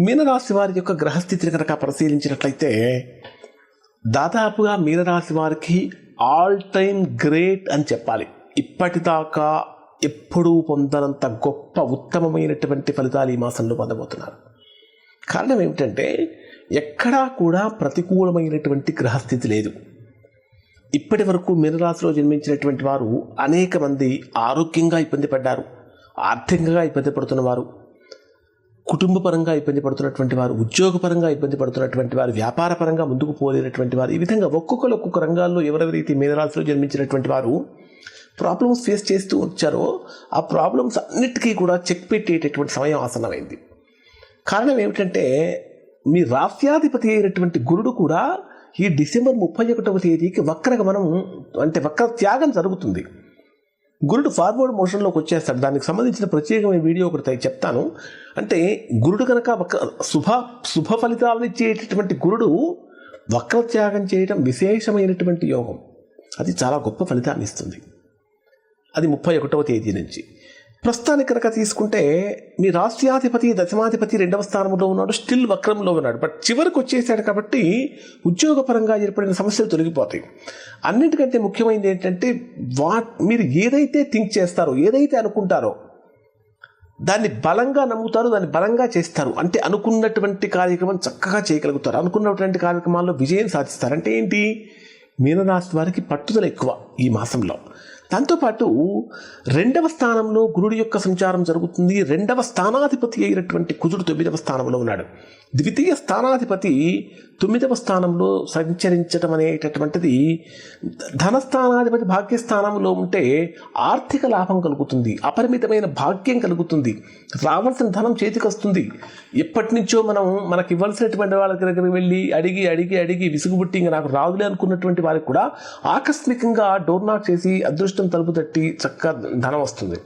మీనరాశి వారి యొక్క గ్రహస్థితిని కనుక పరిశీలించినట్లయితే దాదాపుగా మీనరాశి వారికి ఆల్ టైమ్ గ్రేట్ అని చెప్పాలి. ఇప్పటిదాకా ఎప్పుడూ పొందనంత గొప్ప ఉత్తమమైనటువంటి ఫలితాలు ఈ మాసంలో పొందబోతున్నారు. కారణం ఏమిటంటే ఎక్కడా కూడా ప్రతికూలమైనటువంటి గ్రహస్థితి లేదు. ఇప్పటి వరకు మీనరాశిలో జన్మించినటువంటి వారు అనేక మంది ఆరోగ్యంగా ఇబ్బంది పడ్డారు ఆర్థికంగా ఇబ్బంది పడుతున్నవారు కుటుంబపరంగా ఇబ్బంది పడుతున్నటువంటి వారు ఉద్యోగపరంగా ఇబ్బంది పడుతున్నటువంటి వారు వ్యాపారపరంగా ముందుకు పోలేనటువంటి వారు ఈ విధంగా ఒక్కొక్కరు ఒక్కొక్క రంగాల్లో ఎవరెవరైతే మేనరాశిలో జన్మించినటువంటి వారు ప్రాబ్లమ్స్ ఫేస్ చేస్తూ వచ్చారో ఆ ప్రాబ్లమ్స్ అన్నిటికీ కూడా చెక్ పెట్టేటటువంటి సమయం ఆసన్నమైంది. కారణం ఏమిటంటే మీ రాష్ట్రాధిపతి అయినటువంటి గురుడు కూడా ఈ డిసెంబర్ ముప్పై ఒకటవ తేదీకి వక్రగమనం అంటే వక్ర త్యాగం జరుగుతుంది. గురుడు ఫార్వర్డ్ మోషన్లోకి వచ్చేస్తాడు. దానికి సంబంధించిన ప్రత్యేకమైన వీడియో ఒకటి చెప్తాను. అంటే గురుడు కనుక వక్ర శుభ శుభ ఫలితాలను ఇచ్చేటటువంటి గురుడు వక్రత్యాగం చేయడం విశేషమైనటువంటి యోగం. అది చాలా గొప్ప ఫలితాన్ని ఇస్తుంది. అది ముప్పై ఒకటవ తేదీ నుంచి. ప్రస్తుతానికి కనుక తీసుకుంటే మీ రాష్ట్రాధిపతి దశమాధిపతి రెండవ స్థానంలో ఉన్నాడు స్టిల్ వక్రంలో ఉన్నాడు. బట్ చివరికి వచ్చేసాడు కాబట్టి ఉద్యోగపరంగా ఏర్పడిన సమస్యలు తొలగిపోతాయి. అన్నిటికంటే ముఖ్యమైనది ఏంటంటే వా మీరు ఏదైతే థింక్ చేస్తారో ఏదైతే అనుకుంటారో దాన్ని బలంగా నమ్ముతారు దాన్ని బలంగా చేస్తారు. అంటే అనుకున్నటువంటి కార్యక్రమం చక్కగా చేయగలుగుతారు. అనుకున్నటువంటి కార్యక్రమాల్లో విజయం సాధిస్తారు. అంటే ఏంటి? మీనరాశి వారికి పట్టుదల ఎక్కువ ఈ మాసంలో. దాంతోపాటు రెండవ స్థానంలో గురుడి యొక్క సంచారం జరుగుతుంది. రెండవ స్థానాధిపతి అయినటువంటి కుజుడు తొమ్మిదవ స్థానంలో ఉన్నాడు. ద్వితీయ స్థానాధిపతి తొమ్మిదవ స్థానంలో సంచరించడం అనేటటువంటిది ధనస్థానాధిపతి భాగ్యస్థానంలో ఉంటే ఆర్థిక లాభం కలుగుతుంది. అపరిమితమైన భాగ్యం కలుగుతుంది. రావాల్సిన ధనం చేతికి వస్తుంది. ఎప్పటి నుంచో మనం మనకి ఇవ్వాల్సినటువంటి వాళ్ళ దగ్గరికి వెళ్ళి అడిగి అడిగి అడిగి విసుగుబుట్టి ఇంకా నాకు రాదులే అనుకున్నటువంటి వారికి కూడా ఆకస్మికంగా డోర్ నాక్ చేసి అదృష్ట తలుపు తట్టి చక్కగా ధనం వస్తుంది.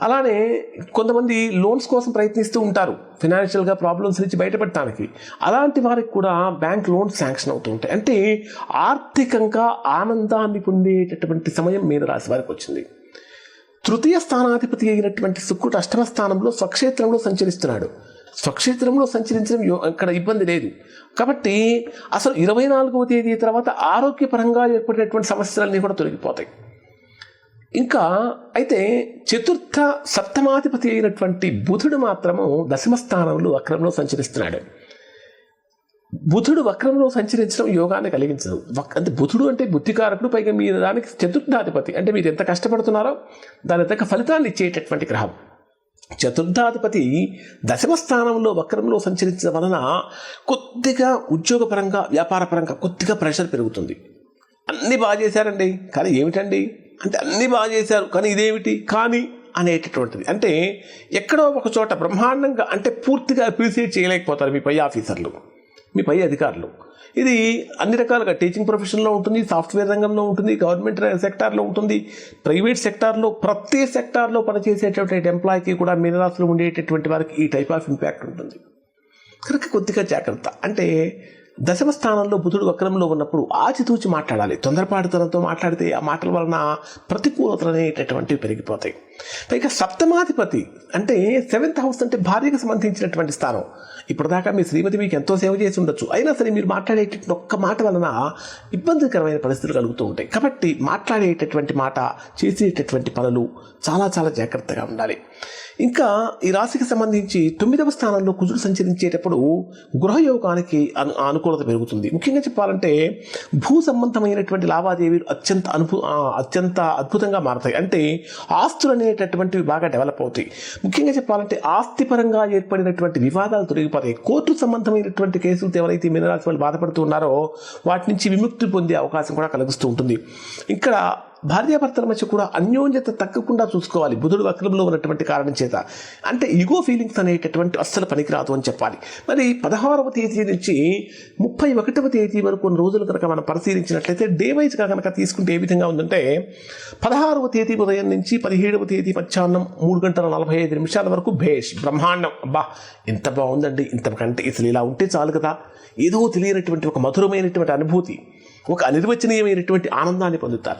అలానే కొంతమంది లోన్స్ కోసం ప్రయత్నిస్తూ ఉంటారు. ఫినాన్షియల్గా ప్రాబ్లమ్స్ నుంచి బయటపడటానికి. అలాంటి వారికి కూడా బ్యాంక్ లోన్స్ శాంక్షన్ అవుతూ ఉంటాయి. అంటే ఆర్థికంగా ఆనందాన్ని పొందేటటువంటి సమయం మీద రాసి వారికి వచ్చింది. తృతీయ స్థానాధిపతి అయినటువంటి శుక్రుడు అష్టమ స్థానంలో స్వక్షేత్రంలో సంచరిస్తున్నాడు. స్వక్షేత్రంలో సంచరించడం యో- అక్కడ ఇబ్బంది లేదు. కాబట్టి అసలు ఇరవై నాలుగవ తేదీ తర్వాత ఆరోగ్యపరంగా ఏర్పడినటువంటి సమస్యలన్నీ కూడా తొలగిపోతాయి. ఇంకా అయితే చతుర్థ సప్తమాధిపతి అయినటువంటి బుధుడు మాత్రము దశమ స్థానంలో వక్రంలో సంచరిస్తున్నాడు. బుధుడు వక్రంలో సంచరించడం యోగాన్ని కలిగించదు. అంటే బుధుడు అంటే బుద్ధికారకుడు పైగా మీ దానికి చతుర్థాధిపతి. అంటే మీరు ఎంత కష్టపడుతున్నారో దాని తగ్గ ఫలితాన్ని ఇచ్చేటటువంటి గ్రహం. చతుర్థాధిపతి దశమ స్థానంలో వక్రంలో సంచరించడం వలన కొద్దిగా ఉద్యోగపరంగా వ్యాపారపరంగా కొద్దిగా ప్రెషర్ పెరుగుతుంది. అన్నీ బాగా చేశారండి. కానీ ఏమిటండి? అంటే అన్నీ బాగా చేశారు కానీ ఇదేమిటి? కానీ అనేటటువంటిది. అంటే ఎక్కడో ఒక చోట బ్రహ్మాండంగా అంటే పూర్తిగా అప్రిసియేట్ చేయలేకపోతారు మీ పై ఆఫీసర్లు మీ పై అధికారులు. ఇది అన్ని రకాలుగా టీచింగ్ ప్రొఫెషన్లో ఉంటుంది సాఫ్ట్వేర్ రంగంలో ఉంటుంది గవర్నమెంట్ సెక్టార్లో ఉంటుంది ప్రైవేట్ సెక్టార్లో ప్రతి సెక్టార్లో పనిచేసేటటువంటి ఎంప్లాయీకి కూడా మీనరాశులు ఉండేటటువంటి వారికి ఈ టైప్ ఆఫ్ ఇంపాక్ట్ ఉంటుంది. కనుక కొద్దిగా జాగ్రత్త. అంటే దశమ స్థానంలో బుధుడు వక్రంలో ఉన్నప్పుడు ఆచితూచి మాట్లాడాలి. తొందరపాటుతనంతో మాట్లాడితే ఆ మాటల వలన ప్రతికూలతలు అనేటటువంటివి పెరిగిపోతాయి. పైగా సప్తమాధిపతి అంటే సెవెంత్ హౌస్ అంటే భార్యకు సంబంధించినటువంటి స్థానం. ఇప్పటిదాకా మీ శ్రీమతి మీకు ఎంతో సేవ చేసి ఉండొచ్చు. అయినా సరే మీరు మాట్లాడేటటువంటి ఒక్క మాట వలన ఇబ్బందికరమైన పరిస్థితులు కలుగుతూ ఉంటాయి. కాబట్టి మాట్లాడేటటువంటి మాట చేసేటటువంటి పనులు చాలా చాలా జాగ్రత్తగా ఉండాలి. ఇంకా ఈ రాశికి సంబంధించి తొమ్మిదవ స్థానంలో కుజుడు సంచరించేటప్పుడు గృహయోగానికి అను అనుకూలత పెరుగుతుంది. ముఖ్యంగా చెప్పాలంటే భూ సంబంధమైనటువంటి లావాదేవీలు అత్యంత అనుభూ అత్యంత అద్భుతంగా మారతాయి. అంటే ఆస్తులు అనేటటువంటివి బాగా డెవలప్ అవుతాయి. ముఖ్యంగా చెప్పాలంటే ఆస్తిపరంగా ఏర్పడినటువంటి వివాదాలు తొలగిపోతాయి. కోర్టు సంబంధమైనటువంటి కేసులతో ఎవరైతే మీనరాశి వాళ్ళు బాధపడుతున్నారో వాటి నుంచి విముక్తి పొందే అవకాశం కూడా కలిగిస్తూ ఉంటుంది. ఇక్కడ భార్యాభర్తల మధ్య కూడా అన్యోన్యత తగ్గకుండా చూసుకోవాలి. బుధుడు వక్రంలో ఉన్నటువంటి కారణం చేత. అంటే ఈగో ఫీలింగ్స్ అనేటటువంటి అస్సలు పనికిరాదు అని చెప్పాలి. మరి పదహారవ తేదీ నుంచి ముప్పై ఒకటవ తేదీ వరకు కొన్ని రోజులు కనుక మనం పరిశీలించినట్లయితే డే వైజ్గా కనుక తీసుకుంటే ఏ విధంగా ఉందంటే పదహారవ తేదీ ఉదయం నుంచి పదిహేడవ తేదీ మధ్యాహ్నం మూడు గంటల నలభై ఐదు నిమిషాల వరకు భేష్ బ్రహ్మాండం. అబ్బా ఎంత బాగుందండి. ఇంతకంటే అసలు ఇలా ఉంటే చాలు కదా. ఏదో తెలియనటువంటి ఒక మధురమైనటువంటి అనుభూతి ఒక అనిర్వచనీయమైనటువంటి ఆనందాన్ని పొందుతారు.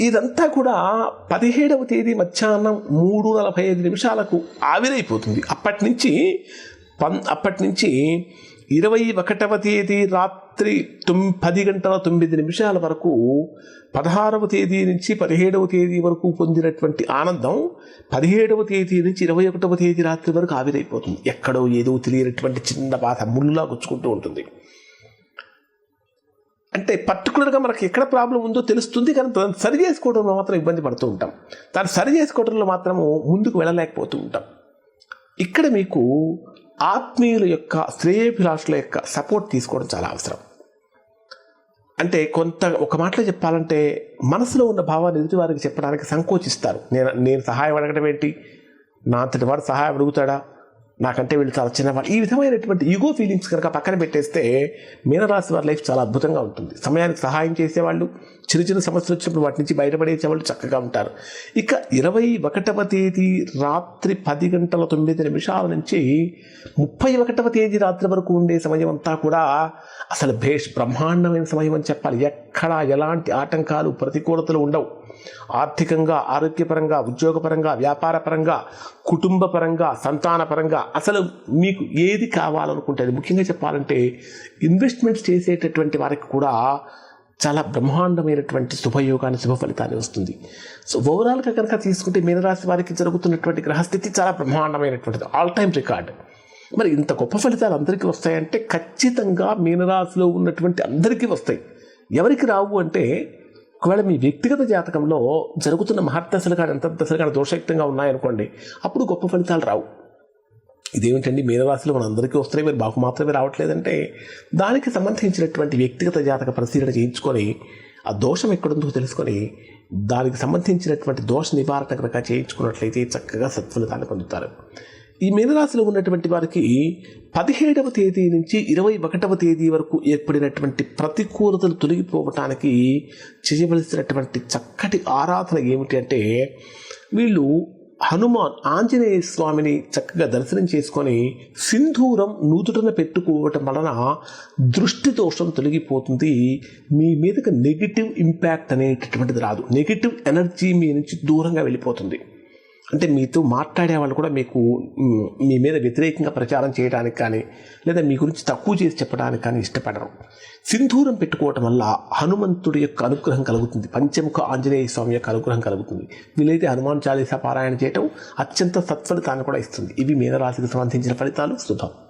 ఇదంతా కూడా పదిహేడవ తేదీ మధ్యాహ్నం మూడు నలభై ఐదు నిమిషాలకు ఆవిరైపోతుంది. అప్పటి నుంచి పన్ అప్పటి నుంచి ఇరవై ఒకటవ తేదీ రాత్రి తొమ్ పది గంటల తొమ్మిది నిమిషాల వరకు పదహారవ తేదీ నుంచి పదిహేడవ తేదీ వరకు పొందినటువంటి ఆనందం పదిహేడవ తేదీ నుంచి ఇరవై ఒకటవ తేదీ రాత్రి వరకు ఆవిరైపోతుంది. ఎక్కడో ఏదో తెలియనటువంటి చిన్న బాధ ముళ్ళులా గుచ్చుకుంటూ ఉంటుంది. అంటే పర్టికులర్గా మనకి ఎక్కడ ప్రాబ్లం ఉందో తెలుస్తుంది కానీ దాన్ని సరి చేసుకోవడంలో మాత్రం ఇబ్బంది పడుతూ ఉంటాం. దాన్ని సరి చేసుకోవడంలో మాత్రము ముందుకు వెళ్ళలేకపోతూ ఉంటాం. ఇక్కడ మీకు ఆత్మీయుల యొక్క శ్రేయభిలాషుల యొక్క సపోర్ట్ తీసుకోవడం చాలా అవసరం. అంటే కొంత ఒక మాటలో చెప్పాలంటే మనసులో ఉన్న భావాన్ని ఎదుటివారికి చెప్పడానికి సంకోచిస్తారు. నేను నేను సహాయం అడగడం ఏంటి? నా అంతటి వాడు సహాయం అడుగుతాడా? నాకంటే వీళ్ళు చాలా చిన్నవాళ్ళు. ఈ విధమైనటువంటి ఈగో ఫీలింగ్స్ కనుక పక్కన పెట్టేస్తే మీనరాశి వారి లైఫ్ చాలా అద్భుతంగా ఉంటుంది. సమయానికి సహాయం చేసేవాళ్ళు చిన్న చిన్న సమస్యలు వచ్చినప్పుడు వాటి నుంచి బయటపడేసేవాళ్ళు చక్కగా ఉంటారు. ఇక ఇరవై ఒకటవ తేదీ రాత్రి పది గంటల తొమ్మిది నిమిషాల నుంచి ముప్పై ఒకటవ తేదీ రాత్రి వరకు ఉండే సమయం అంతా కూడా అసలు భేష్ బ్రహ్మాండమైన సమయం అని చెప్పాలి. ఎక్కడా ఎలాంటి ఆటంకాలు ప్రతికూలతలు ఉండవు. ఆర్థికంగా ఆరోగ్యపరంగా ఉద్యోగపరంగా వ్యాపారపరంగా కుటుంబపరంగా సంతానపరంగా అసలు మీకు ఏది కావాలనుకుంటే అది ముఖ్యంగా చెప్పాలంటే ఇన్వెస్ట్మెంట్స్ చేసేటటువంటి వారికి కూడా చాలా బ్రహ్మాండమైనటువంటి శుభయోగాన్ని శుభ ఫలితాన్ని వస్తుంది. సో ఓవరాల్గా కనుక తీసుకుంటే మీనరాశి వారికి జరుగుతున్నటువంటి గ్రహస్థితి చాలా బ్రహ్మాండమైనటువంటిది ఆల్ టైమ్ రికార్డ్ మరి ఇంత గొప్ప ఫలితాలు అందరికీ వస్తాయంటే ఖచ్చితంగా మీనరాశిలో ఉన్నటువంటి అందరికీ వస్తాయి. ఎవరికి రావు అంటే ఒకవేళ మీ వ్యక్తిగత జాతకంలో జరుగుతున్న మహర్దశలు కానీ అంత దశలు కానీ దోషయుక్తంగా ఉన్నాయనుకోండి అప్పుడు గొప్ప ఫలితాలు రావు. ఇదేమిటండి? మీనరాశులు మన అందరికీ వస్తున్నాయి మీరు మాకు మాత్రమే రావట్లేదంటే దానికి సంబంధించినటువంటి వ్యక్తిగత జాతక పరిశీలన చేయించుకొని ఆ దోషం ఎక్కడుందో తెలుసుకొని దానికి సంబంధించినటువంటి దోష నివారణ కనుక చేయించుకున్నట్లయితే చక్కగా సత్ఫలితాన్ని పొందుతారు. ఈ మీనరాశిలో ఉన్నటువంటి వారికి పదిహేడవ తేదీ నుంచి ఇరవై ఒకటవ తేదీ వరకు ఏర్పడినటువంటి ప్రతికూలతలు తొలగిపోవటానికి చేయవలసినటువంటి చక్కటి ఆరాధన ఏమిటి అంటే వీళ్ళు హనుమాన్ ఆంజనేయ స్వామిని చక్కగా దర్శనం చేసుకొని సింధూరం నూతుటన పెట్టుకోవటం వలన దృష్టి దోషం తొలగిపోతుంది. మీ మీదకి నెగిటివ్ ఇంపాక్ట్ అనేటటువంటిది రాదు. నెగిటివ్ ఎనర్జీ మీ నుంచి దూరంగా వెళ్ళిపోతుంది. అంటే మీతో మాట్లాడే వాళ్ళు కూడా మీకు మీ మీద వ్యతిరేకంగా ప్రచారం చేయడానికి కానీ లేదా మీ గురించి తక్కువ చేసి చెప్పడానికి కానీ ఇష్టపడరు. సింధూరం పెట్టుకోవటం వల్ల హనుమంతుడి యొక్క అనుగ్రహం కలుగుతుంది. పంచముఖ ఆంజనేయ స్వామి యొక్క అనుగ్రహం కలుగుతుంది. వీలైతే హనుమాన్ చాలీసా పారాయణ చేయటం అత్యంత సత్ఫలితాన్ని కూడా ఇస్తుంది. ఇవి మీనరాశికి సంబంధించిన ఫలితాలు. శుభం.